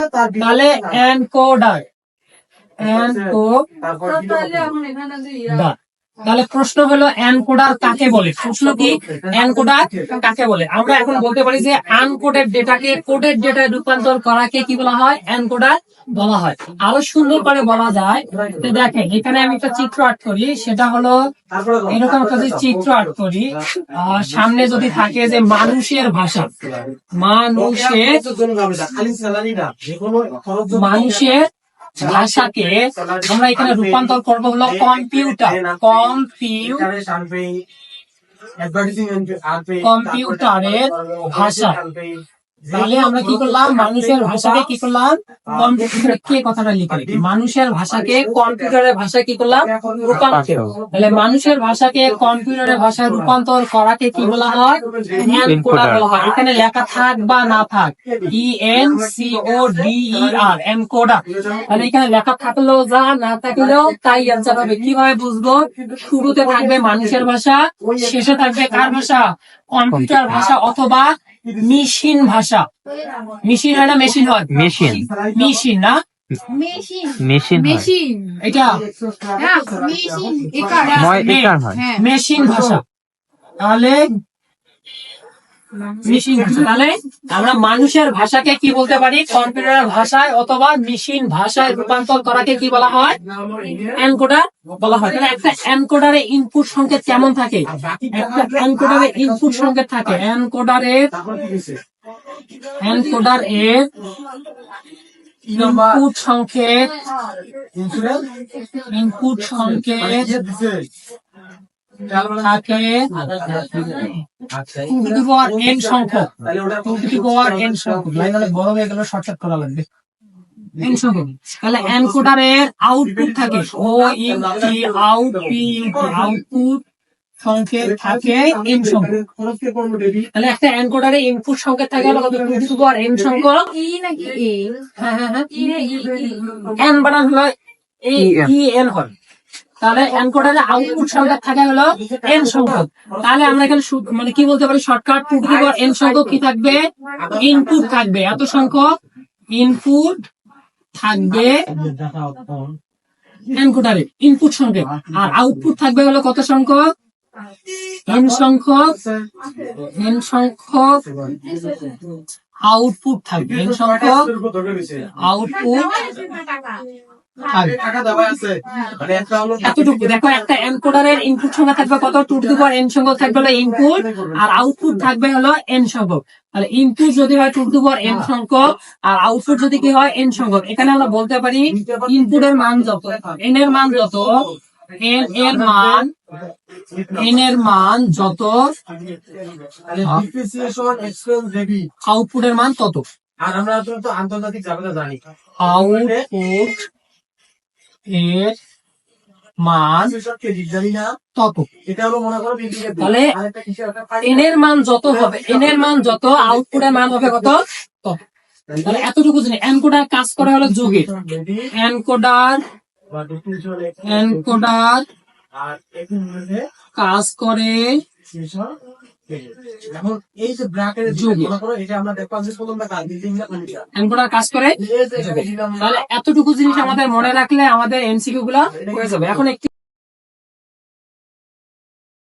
তাহলে encoder encoder. তাহলে প্রশ্ন হলো এনকোডার কাকে বলে? প্রশ্ন কি? এনকোডার কাকে বলে? আমরা এখন বলতে পারি যে আনকোডেড ডেটাকে কোডেড ডেটায় রূপান্তর করাকে কি বলা হয়? এনকোডার বলা হয়। আরও সুন্দর করে বলা যায়। তো দেখেন, এখানে আমি একটা চিত্র আর্ট করি। সেটা হলো এরকম একটা যদি চিত্র আর্ট করি। সামনে যদি থাকে যে মানুষের ভাষা। মানুষের মানুষের ভাষাকে আমরা এখানে রূপান্তর করব হলো কম্পিউটার কম্পিউটার কম্পিউটারের ভাষা। তাহলে আমরা কি করলাম? মানুষের ভাষাকে কি করলাম? কম্পিউটারে কে কথাটা লিখে মানুষের ভাষাকে কম্পিউটারের ভাষায় কি করলাম? রূপান্তর। তাহলে মানুষের ভাষাকে কম্পিউটারের ভাষায় রূপান্তর করাকে কি বলা হয়? এনকোডার বলা হয়। এখানে লেখা থাক বা না থাক। E N C O D E R encoder তাহলে এখানে লেখা থাকলেও যা না থাকলেও তাই অ্যান্সার হবে। কীভাবে বুঝব? শুরুতে থাকবে মানুষের ভাষা শেষে থাকবে কার ভাষা? কম্পিউটার ভাষা অথবা মেশিন ভাষা। মেশিন হয় না মেশিন হয়? মেশিন। মেশিন না? মেশিন। Machine machine. এটা? হ্যাঁ। মেশিন ভাষা। তাহলে মেশিন ভাষা। তাহলে আমরা মানুষের ভাষাকে কি বলতে পারি? কম্পিউটার ভাষায় অথবা মেশিন ভাষায় রূপান্তর করাকে কি বলা হয়? এনকোডার বলা হয়। তাহলে একটা এনকোডারে ইনপুট সংকেত কেমন থাকে? একটা এনকোডারে ইনপুট সংকেত থাকে। এনকোডারে এনকোডার এর ইনপুট সংকেত ইনপুট সংকেত থাকে। টু টু পাওয়ার এন সংখ্যক। টু টু পাওয়ার এন সংখ্যক। লাইন অনেক বড় হয়ে গেল শর্টকাট করা লাগবে। এন সংখ্যক। তাহলে এনকোডারের আউটপুট থাকে। O U T out P U T output সংকেত থাকে। এন সংখ্যক তাহলে একটা এনকোডারে ইনপুট সংকেত থাকে হলো কত টু পাওয়ার এন সংখ্যক। ই নাকি এ? হ্যাঁ হ্যাঁ হ্যাঁ। ই রে ই ই। এন বানান হলো ই এন। হয়। তাহলে এনকোডারে আউটপুট সংখ্যা থাকে হলো এন সংখ্যক। তাহলে আমরা এখানে মানে কি বলতে পারি? শর্টকাট টু এন সংখ্যক কি থাকবে? ইনপুট থাকবে। এত সংখ্যক ইনপুট থাকবে এনকোডারে ইনপুট সংখ্যক। আর আউটপুট থাকবে হলো কত সংখ্যক? এন সংখ্যক এন সংখ্যক আউটপুট থাকবে। এন সংখ্যক আউটপুট দেখো একটা এনকোডারের ইনপুট সংখ্যা থাকবে কত? টু টু পাওয়ার এন সংখ্যক থাকবে হলো ইনপুট আর আউটপুট থাকবে হলো এন সংখ্যক তাহলে ইনপুট যদি হয় টু টু পাওয়ার এন সংখ্যক আর আউটপুট যদি কি হয় এন সংখ্যক এখানে আমরা বলতে পারি ইনপুটের মান যত এন এর মান যত এন এর মান এন এর মান যত আউটপুটের মান তত। আর আমরা তো আন্তর্জাতিক জাবেদা জানি। আউটপুট এর মান তত। এটা হলো মনে করো তাহলে এন এর মান যত হবে এন এর মান যত আউটপুটের মান হবে কত? তত। তাহলে এতটুকু জানি এনকোডার কাজ করে হলো যুগের। এনকোডার এনকোডার কাজ করে? এখন এই যে মনে করো এটা আমরা কাজ করে। তাহলে এতটুকু জিনিস আমাদের মনে রাখলে আমাদের এমসিকিউ গুলা হয়ে যাবে এখন একটি